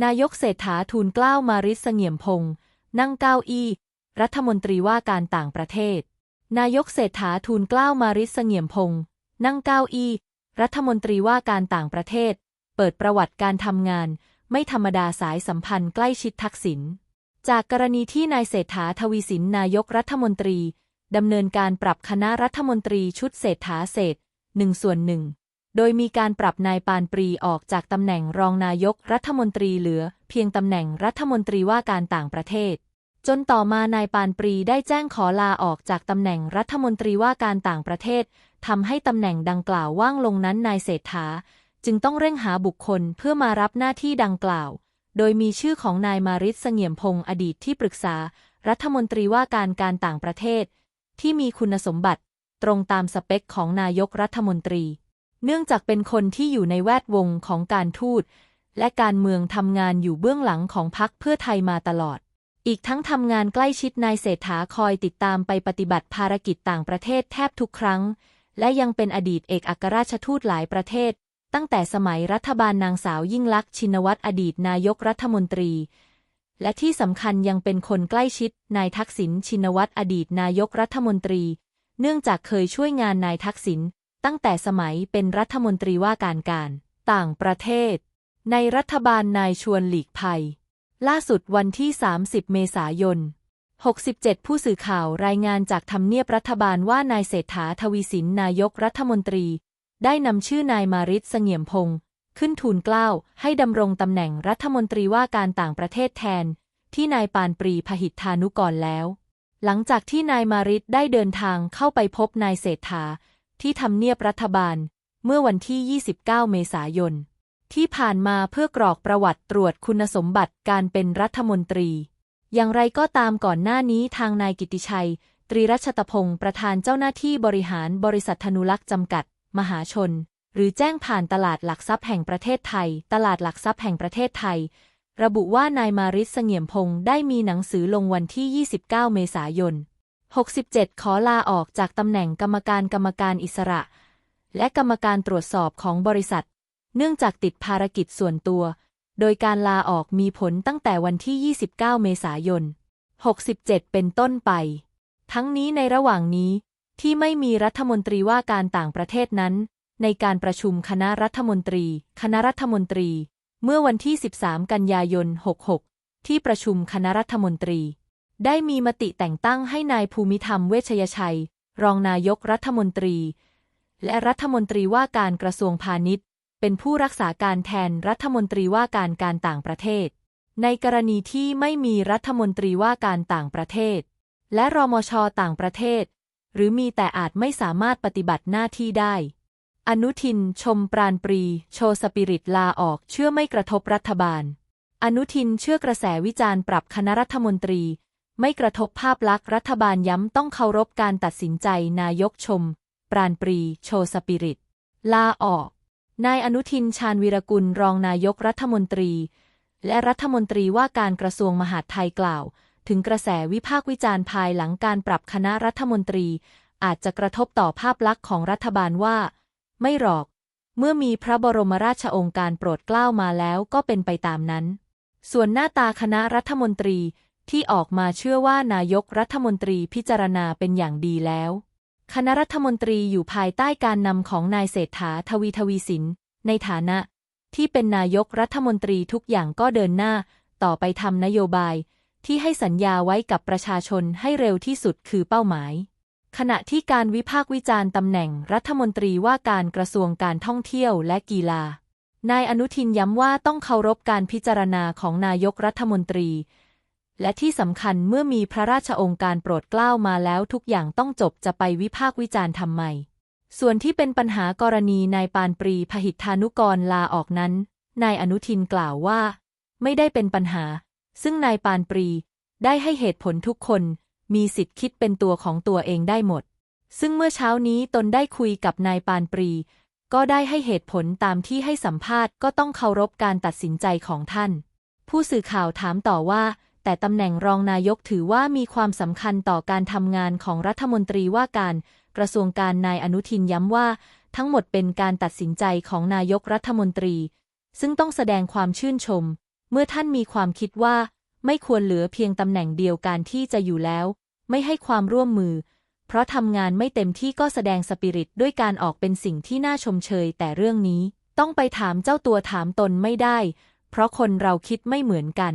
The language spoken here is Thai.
นายกเศรษฐาทูลเกล้ามาริสเสงี่ยมพงษ์นั่งเก้าอี้ รัฐมนตรีว่าการต่างประเทศ นายกเศรษฐาทูลเกล้ามาริสเสงี่ยมพงษ์นั่งเก้าอี้ รัฐมนตรีว่าการต่างประเทศ เปิดประวัติการทำงาน ไม่ธรรมดาสายสัมพันธ์ใกล้ชิดทักษิณจากกรณีที่นายเศรษฐาทวีสินนายกรัฐมนตรีดำเนินการปรับคณะรัฐมนตรีชุดเศรษฐาเศษหนึ่งส่วนหนึ่ง โดยมีการปรับนายปานปรีออกจากตำแหน่งรองนายกรัฐมนตรีเหลือ เพียงตำแหน่งรัฐมนตรีว่าการต่างประเทศ จนต่อมานายปานปรีได้แจ้งขอลาออกจากตำแหน่งรัฐมนตรีว่าการต่างประเทศทำให้ตำแหน่งดังกล่าวว่างลงนั้นนายเศรษฐา จึงต้องเร่งหาบุคคลเพื่อมารับหน้าที่ดังกล่าว โดยมีชื่อของนายมาริศเสงี่ยมพงศ์อดีตที่ปรึกษา รัฐมนตรีว่าการการต่างประเทศ ที่มีคุณสมบัติ ตรงตามสเปคของนายกรัฐมนตรี เนื่องจากเป็นคนที่อยู่ในแวดวงของการทูต และการเมืองทำงานอยู่เบื้องหลังของพรรคเพื่อไทยมาตลอด อีกทั้งทำงานใกล้ชิดนายเศรษฐาคอยติดตามไปปฏิบัติภารกิจต่างประเทศแทบทุกครั้ง และยังเป็นอดีตเอกอัครราชทูตหลายประเทศ ตั้งแต่สมัยรัฐบาลนางสาวยิ่งลักษณ์ชินวัตรอดีตนายกรัฐมนตรี และที่สำคัญยังเป็นคนใกล้ชิดนายทักษิณชินวัตรอดีตนายกรัฐมนตรี เนื่องจากเคยช่วยงานนายทักษิณ ตั้งแต่สมัยเป็นรัฐมนตรีว่าการการ ต่างประเทศ ในรัฐบาลนายชวนหลีกภัย ล่าสุดวันที่ 30 เมษายน 67 ผู้สื่อข่าวรายงานจากทำเนียบรัฐบาลว่านายเศรษฐาทวีสินนายกรัฐมนตรี ได้นำชื่อนายมาริศเสงี่ยมพงศ์ขึ้นทูลเกล้าให้ดำรงตำแหน่งรัฐมนตรีว่าการต่างประเทศแทน ที่นายปานปรีพหิทธานุกรแล้ว หลังจากที่นายมาริศได้เดินทางเข้าไปพบนายเศรษฐา ที่ทำเนียบรัฐบาล เมื่อวันที่ 29 เมษายน ที่ผ่านมาเพื่อกรอกประวัติตรวจคุณสมบัติการเป็นรัฐมนตรี อย่างไรก็ตามก่อนหน้านี้ทางนายกิติชัย ตรีรัชตพงศ์ประธานเจ้าหน้าที่บริหารบริษัทธนุลักษ์จำกัด มหาชน หรือแจ้งผ่านตลาดหลักทรัพย์แห่งประเทศไทย ตลาดหลักทรัพย์แห่งประเทศไทย ระบุว่านายมาริศเสงี่ยมพงศ์ได้มีหนังสือลงวันที่ 29 เมษายน 67 ขอลาออกจากตำแหน่งกรรมการกรรมการอิสระ และกรรมการตรวจสอบของบริษัท เนื่องจากติดภารกิจส่วนตัว โดยการลาออกมีผลตั้งแต่วันที่ 29 เมษายน 67 เป็นต้นไป ทั้งนี้ในระหว่างนี้ที่ไม่มีรัฐมนตรีว่าการต่างประเทศนั้น ในการประชุมคณะรัฐมนตรี คณะรัฐมนตรี เมื่อวันที่ 13 กันยายน 66 ที่ประชุมคณะรัฐมนตรี ได้มีมติแต่งตั้งให้นายภูมิธรรมเวชยชัย รองนายกรัฐมนตรี และรัฐมนตรีว่าการกระทรวงพาณิชย์ เป็นผู้รักษาการแทนรัฐมนตรีว่าการการต่างประเทศ ในกรณีที่ไม่มีรัฐมนตรีว่าการต่างประเทศ และรมชต่างประเทศ หรือมีแต่อาจไม่สามารถปฏิบัติหน้าที่ได้ อนุทิน ชมปราณปรี โชสปิริตลาออกเชื่อไม่กระทบรัฐบาล อนุทินเชื่อกระแสวิจารณ์ปรับคณะรัฐมนตรี ไม่กระทบภาพลักษณ์รัฐบาลย้ำต้องเคารพการตัดสินใจนายกชม ปราณปรี โชสปิริต ลาออก นายอนุทินชาญวีรกุลรองนายกรัฐมนตรี และรัฐมนตรีว่าการกระทรวงมหาดไทยกล่าว ถึงกระแสวิพากษ์วิจารณ์ภายหลังการปรับคณะรัฐมนตรี อาจจะกระทบต่อภาพลักษณ์ของรัฐบาลว่า ไม่หรอก เมื่อมีพระบรมราชโองการโปรดเกล้ามาแล้วก็เป็นไปตามนั้นส่วนหน้าตาคณะรัฐมนตรี ที่ออกมาเชื่อว่านายกรัฐมนตรีพิจารณาเป็นอย่างดีแล้ว คณะรัฐมนตรีอยู่ภายใต้การนำของนายเศรษฐาทวีทวีสิน ในฐานะที่เป็นนายกรัฐมนตรีทุกอย่างก็เดินหน้า ต่อไปทำนโยบาย ที่ให้สัญญาไว้กับประชาชนให้เร็วที่สุดคือเป้าหมาย ขณะที่การวิพากษ์วิจารณ์ตำแหน่งรัฐมนตรีว่าการกระทรวงการท่องเที่ยวและกีฬา นายอนุทินย้ำว่าต้องเคารพการพิจารณาของนายกรัฐมนตรี และที่สำคัญเมื่อมีพระราชองค์การโปรดเกล้ามาแล้วทุกอย่างต้องจบจะไปวิพากษ์วิจารณ์ทำไม ส่วนที่เป็นปัญหากรณีนายปานปรีพหิทธานุกรลาออกนั้น นายอนุทินกล่าวว่า ไม่ได้เป็นปัญหา ซึ่งนายปานปรีได้ให้เหตุผลทุกคนมีสิทธิ์คิดเป็นตัวของตัวเองได้หมด ซึ่งเมื่อเช้านี้ตนได้คุยกับนายปานปรี ก็ได้ให้เหตุผลตามที่ให้สัมภาษณ์ก็ต้องเคารพการตัดสินใจของท่าน ผู้สื่อข่าวถามต่อว่า แต่ตำแหน่งรองนายกถือว่ามีความสำคัญต่อการทำงานของรัฐมนตรีว่าการกระทรวงการนายอนุทินย้ำว่า ทั้งหมดเป็นการตัดสินใจของนายกรัฐมนตรี ซึ่งต้องแสดงความชื่นชม เมื่อท่านมีความคิดว่า ไม่ควรเหลือเพียงตำแหน่งเดียวกันที่จะอยู่แล้ว ไม่ให้ความร่วมมือ เพราะทำงานไม่เต็มที่ก็แสดงสปิริตด้วยการออกเป็นสิ่งที่น่าชมเชย แต่เรื่องนี้ ต้องไปถามเจ้าตัวถามตนไม่ได้ เพราะคนเราคิดไม่เหมือนกัน